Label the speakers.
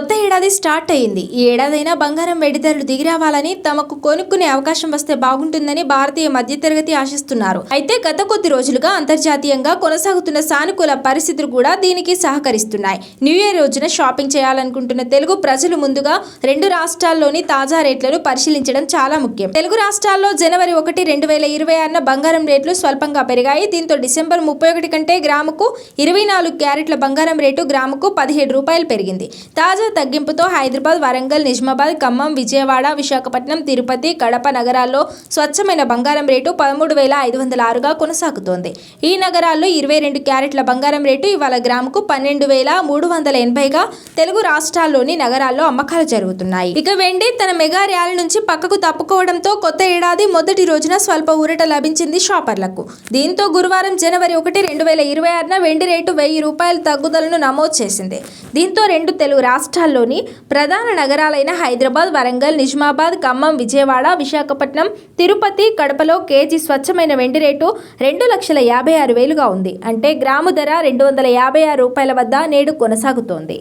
Speaker 1: కొత్త ఏడాది స్టార్ట్ అయింది. ఈ ఏడాదైనా బంగారం వెండి దిగిరావాలని తమకు కొనుక్కునే అవకాశం వస్తే బాగుంటుందని భారతీయ మధ్యతరగతి ఆశిస్తున్నారు. అయితే గత కొద్ది రోజులుగా అంతర్జాతీయంగా కొనసాగుతున్న సానుకూల పరిస్థితులు కూడా దీనికి సహకరిస్తున్నాయి. న్యూ ఇయర్ రోజున షాపింగ్ చేయాలనుకుంటున్న తెలుగు ప్రజలు ముందుగా రెండు రాష్ట్రాల్లోని తాజా రేట్లను పరిశీలించడం చాలా ముఖ్యం. తెలుగు రాష్ట్రాల్లో జనవరి ఒకటి రెండు వేల ఇరవై ఆరున బంగారం రేట్లు స్వల్పంగా పెరిగాయి. దీంతో డిసెంబర్ ముప్పై ఒకటి కంటే గ్రాముకు ఇరవై నాలుగు క్యారెట్ల బంగారం రేటు గ్రాముకు పదిహేడు రూపాయలు పెరిగింది. తాజా తగ్గింపుతో హైదరాబాద్ వరంగల్ నిజామాబాద్ ఖమ్మం విజయవాడ విశాఖపట్నం తిరుపతి కడప నగరాల్లో స్వచ్ఛమైన బంగారం రేటు పదమూడు వేల ఐదు వందల ఆరుగా కొనసాగుతోంది. ఈ నగరాల్లో ఇరవై రెండు క్యారెట్ల బంగారం రేటు ఇవాళ గ్రాముకు పన్నెండు వేల మూడు వందల ఎనభైగా తెలుగు రాష్ట్రాల్లోని నగరాల్లో అమ్మకాలు జరుగుతున్నాయి. ఇక వెండి తన మెగా ర్యాలీ నుంచి పక్కకు తప్పుకోవడంతో కొత్త ఏడాది మొదటి రోజున స్వల్ప ఊరట లభించింది షాపర్లకు. దీంతో గురువారం జనవరి ఒకటి రెండు వేల ఇరవై ఆరున వెండి రేటు వెయ్యి రూపాయల తగ్గుదలను నమోదు చేసింది. దీంతో రెండు తెలుగు రాష్ట్రాల్లోని ప్రధాన నగరాలైన హైదరాబాద్ వరంగల్ నిజామాబాద్ ఖమ్మం విజయవాడ విశాఖపట్నం తిరుపతి కడపలో కేజీ స్వచ్ఛమైన వెండి రేటు రెండు లక్షల యాభై ఆరు వేలుగా ఉంది. అంటే గ్రాము ధర రెండు వందల యాభై ఆరు రూపాయల వద్ద నేడు కొనసాగుతోంది.